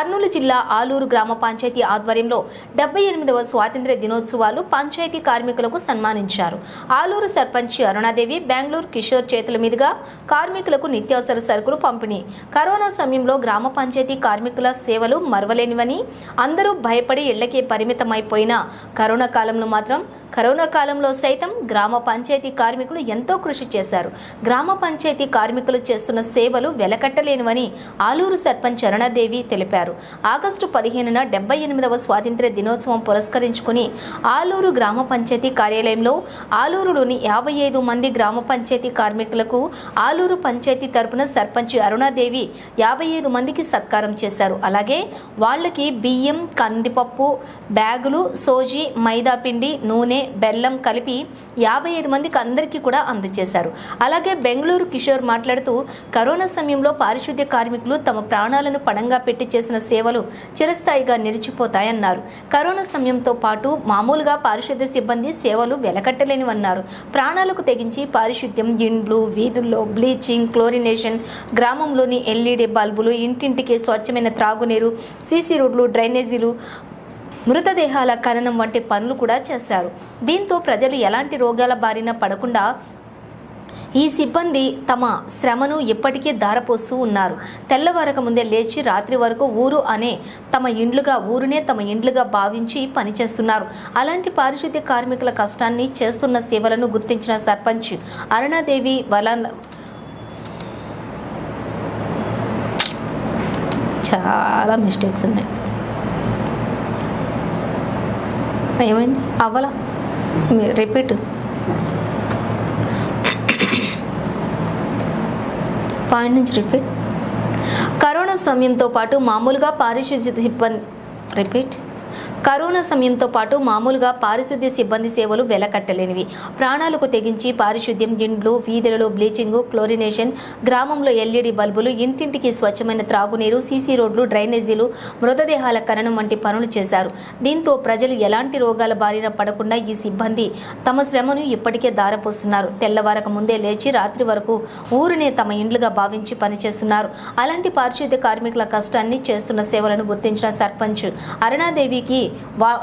కర్నూలు జిల్లా ఆలూరు గ్రామ పంచాయతీ ఆధ్వర్యంలో డెబ్బై ఎనిమిదవ స్వాతంత్ర్య దినోత్సవాలు పంచాయతీ కార్మికులకు సన్మానించారు. ఆలూరు సర్పంచ్ అరుణాదేవి బెంగళూరు కిషోర్ చేతుల మీదుగా కార్మికులకు నిత్యావసర సరుకులు పంపిణీ. కరోనా సమయంలో గ్రామ పంచాయతీ కార్మికుల సేవలు మరవలేనివని అందరూ భయపడి ఇళ్ళకే పరిమితమైపోయిన కరోనా కాలంలో మాత్రం కరోనా కాలంలో సైతం గ్రామ పంచాయతీ కార్మికులు ఎంతో కృషి చేశారు. గ్రామ పంచాయతీ కార్మికులు చేస్తున్న సేవలు వెలకట్టలేనివని ఆలూరు సర్పంచ్ అరుణాదేవి తెలిపారు. ఆగస్టు పదిహేనున డెబ్బై ఎనిమిదవ స్వాతంత్ర్య దినోత్సవం పురస్కరించుకుని ఆలూరు గ్రామ పంచాయతీ కార్యాలయంలో ఆలూరులోని యాభై ఐదు మంది గ్రామ పంచాయతీ కార్మికులకు ఆలూరు పంచాయతీ తరపున సర్పంచ్ అరుణాదేవి యాభై ఐదు మందికి సత్కారం చేశారు. అలాగే వాళ్ళకి బియ్యం కందిపప్పు బ్యాగులు సోజీ మైదాపిండి నూనె బెల్లం కలిపి యాభై ఐదు మందికి అందరికీ కూడా అందజేశారు. అలాగే బెంగళూరు కిషోర్ మాట్లాడుతూ కరోనా సమయంలో పారిశుద్ధ్య కార్మికులు తమ ప్రాణాలను పణంగా పెట్టి చేసిన సేవలు చిరస్థాయిగా నిలిచిపోతాయన్నారు. కరోనా సమయంతో పాటు మామూలుగా పారిశుద్ధ్య సిబ్బంది సేవలు వెలకట్టలేనివన్నారు. ప్రాణాలకు తెగించి పారిశుద్ధ్యం ఇండ్లు వీధుల్లో బ్లీచింగ్ క్లోరినేషన్ గ్రామంలోని ఎల్ఈడి బల్బులు ఇంటింటికి స్వచ్ఛమైన త్రాగునీరు సీసీ రోడ్లు డ్రైనేజీలు మృతదేహాల ఖననం వంటి పనులు కూడా చేశారు. దీంతో ప్రజలు ఎలాంటి రోగాల బారిన పడకుండా ఈ సిబ్బంది తమ శ్రమను ఇప్పటికీ ధారపోస్తూ ఉన్నారు. తెల్లవారక ముందే లేచి రాత్రి వరకు ఊరు అనే తమ ఇండ్లుగా ఊరునే తమ ఇండ్లుగా భావించి పనిచేస్తున్నారు. అలాంటి పారిశుద్ధ్య కార్మికుల కష్టాన్ని చేస్తున్న సేవలను గుర్తించిన సర్పంచ్ అరుణాదేవి వల చాలా మిస్టేక్స్ ఉన్నాయి. ఏమైంది? అవ్వలా రిపీట్ పాయింట్ నుంచి రిపీట్. కరోనా సమయంతో పాటు మామూలుగా పారిశుద్ధ్య సిబ్బంది రిపీట్. కరోనా సమయంతో పాటు మామూలుగా పారిశుద్ధ్య సిబ్బంది సేవలు వెలకట్టలేనివి. ప్రాణాలకు తెగించి పారిశుద్ధ్యం ఇండ్లు వీధులలో బ్లీచింగ్ క్లోరినేషన్ గ్రామంలో ఎల్ఈడి బల్బులు ఇంటింటికి స్వచ్ఛమైన త్రాగునీరు సీసీ రోడ్లు డ్రైనేజీలు మృతదేహాల ఖననం వంటి పనులు చేశారు. దీంతో ప్రజలు ఎలాంటి రోగాల బారిన పడకుండా ఈ సిబ్బంది తమ శ్రమను ఇప్పటికే దారపోస్తున్నారు తెల్లవారక ముందే లేచి రాత్రి వరకు ఊరినే తమ ఇండ్లుగా భావించి పనిచేస్తున్నారు. అలాంటి పారిశుద్ధ్య కార్మికుల కష్టాన్ని చేస్తున్న సేవలను గుర్తించిన సర్పంచ్ అరుణాదేవికి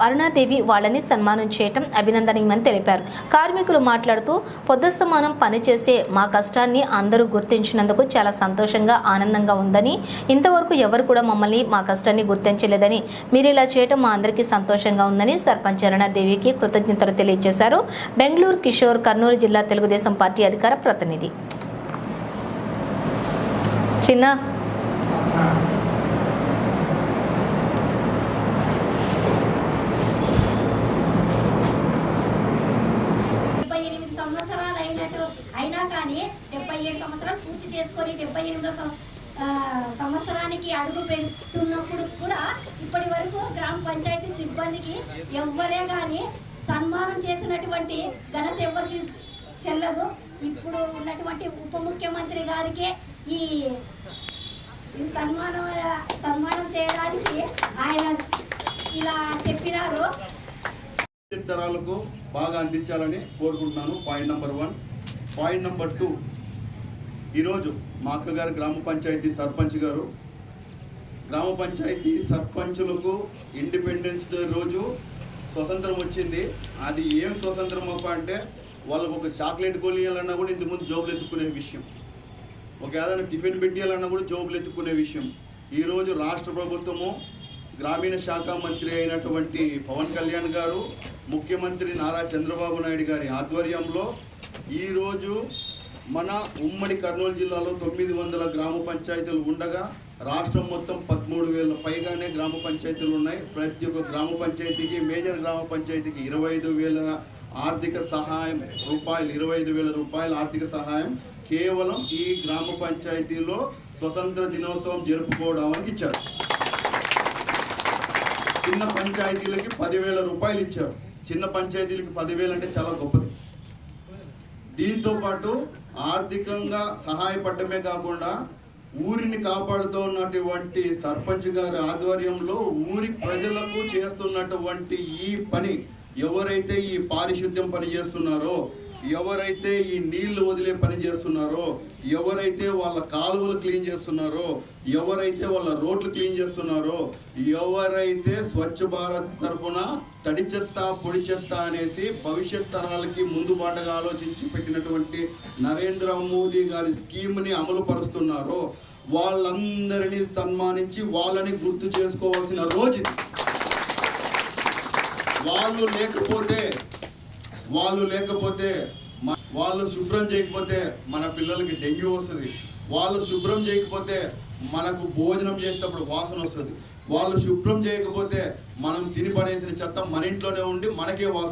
అరుణాదేవి వాళ్ళని సన్మానం చేయటం అభినందనీయమని తెలిపారు. కార్మికులు మాట్లాడుతూ పొద్దుస్తమానం పనిచేసే మా కష్టాన్ని అందరూ గుర్తించినందుకు చాలా సంతోషంగా ఆనందంగా ఉందని ఇంతవరకు ఎవరు కూడా మమ్మల్ని మా కష్టాన్ని గుర్తించలేదని మీరు ఇలా చేయటం మా అందరికీ సంతోషంగా ఉందని సర్పంచ్ అరుణాదేవికి కృతజ్ఞతలు తెలియజేశారు. బెంగళూరు కిషోర్ కర్నూలు జిల్లా తెలుగుదేశం పార్టీ అధికార ప్రతినిధి. చిన్న డెబ్బై ఎనిమిది సంవత్సరాలు అయినట్టు అయినా కానీ డెబ్బై ఏడు సంవత్సరాలు పూర్తి చేసుకొని డెబ్బై ఎనిమిదో సంవత్సరానికి అడుగు పెడుతున్నప్పుడు కూడా ఇప్పటి వరకు గ్రామ పంచాయతీ సిబ్బందికి ఎవ్వరే కానీ సన్మానం చేసినటువంటి ఘనత ఎవరికి చెల్లదు. ఇప్పుడు ఉన్నటువంటి ఉప ముఖ్యమంత్రి గారికి ఈ ఈ సన్మానం సన్మానం చేయడానికి ఆయన ఇలా చెప్పినారు. తరాలకు బాగా అందించాలని కోరుకుంటున్నాను. Point number one point number two ఈరోజు మా అక్కగారు గ్రామ పంచాయతీ సర్పంచ్ గారు గ్రామ పంచాయతీ సర్పంచులకు ఇండిపెండెన్స్ డే రోజు స్వతంత్రం వచ్చింది. అది ఏం స్వతంత్రం అప్ప అంటే వాళ్ళకు ఒక చాక్లెట్ కొనియాలన్నా కూడా ఇంతకుముందు జోబులు ఎత్తుకునే విషయం. ఒక ఏదైనా టిఫిన్ పెట్టాలన్నా కూడా జోబులు ఎత్తుకునే విషయం. ఈరోజు రాష్ట్ర ప్రభుత్వము గ్రామీణ శాఖ మంత్రి అయినటువంటి పవన్ కళ్యాణ్ గారు ముఖ్యమంత్రి నారా చంద్రబాబు నాయుడు గారి ఆధ్వర్యంలో ఈరోజు మన ఉమ్మడి కర్నూలు జిల్లాలో తొమ్మిది వందల గ్రామ పంచాయతీలు ఉండగా రాష్ట్రం మొత్తం పదమూడు వేల పైగానే గ్రామ పంచాయతీలు ఉన్నాయి. ప్రతి ఒక్క గ్రామ పంచాయతీకి మేజర్ గ్రామ పంచాయతీకి ఇరవై ఐదు వేల ఆర్థిక సహాయం రూపాయలు ఇరవై ఐదు వేల రూపాయల ఆర్థిక సహాయం కేవలం ఈ గ్రామ పంచాయతీలో స్వతంత్ర దినోత్సవం జరుపుకోవడానికి ఇచ్చారు. చిన్న పంచాయతీలకి పదివేల రూపాయలు ఇచ్చారు. చిన్న పంచాయతీలకి పదివేలు అంటే చాలా గొప్పది. దీంతో పాటు ఆర్థికంగా సహాయపడమే కాకుండా ఊరిని కాపాడుతూ ఉన్నటువంటి సర్పంచ్ గారి ఆధ్వర్యంలో ఊరి ప్రజలకు చేస్తున్నటువంటి ఈ పని ఎవరైతే ఈ పారిశుద్ధ్యం పని చేస్తున్నారో ఎవరైతే ఈ నీళ్ళు వదిలే పని చేస్తున్నారో ఎవరైతే వాళ్ళ కాలువలు క్లీన్ చేస్తున్నారో ఎవరైతే వాళ్ళ రోడ్లు క్లీన్ చేస్తున్నారో ఎవరైతే స్వచ్ఛ భారత్ తరఫున తడి చెత్త పొడి చెత్త అనేసి భవిష్యత్ తరాలకి ముందు బాటగా ఆలోచించి పెట్టినటువంటి నరేంద్ర మోదీ గారి స్కీమ్ని అమలు పరుస్తున్నారో వాళ్ళందరినీ సన్మానించి వాళ్ళని గుర్తు చేసుకోవాల్సిన రోజు వాళ్ళు లేకపోతే వాళ్ళు లేకపోతే వాళ్ళు శుభ్రం చేయకపోతే మన పిల్లలకి డెంగ్యూ వస్తుంది. వాళ్ళు శుభ్రం చేయకపోతే మనకు భోజనం చేసేటప్పుడు వాసన వస్తుంది. వాళ్ళు శుభ్రం చేయకపోతే మనం తిని పడేసిన చెత్త మన ఇంట్లోనే ఉండి మనకే వాసన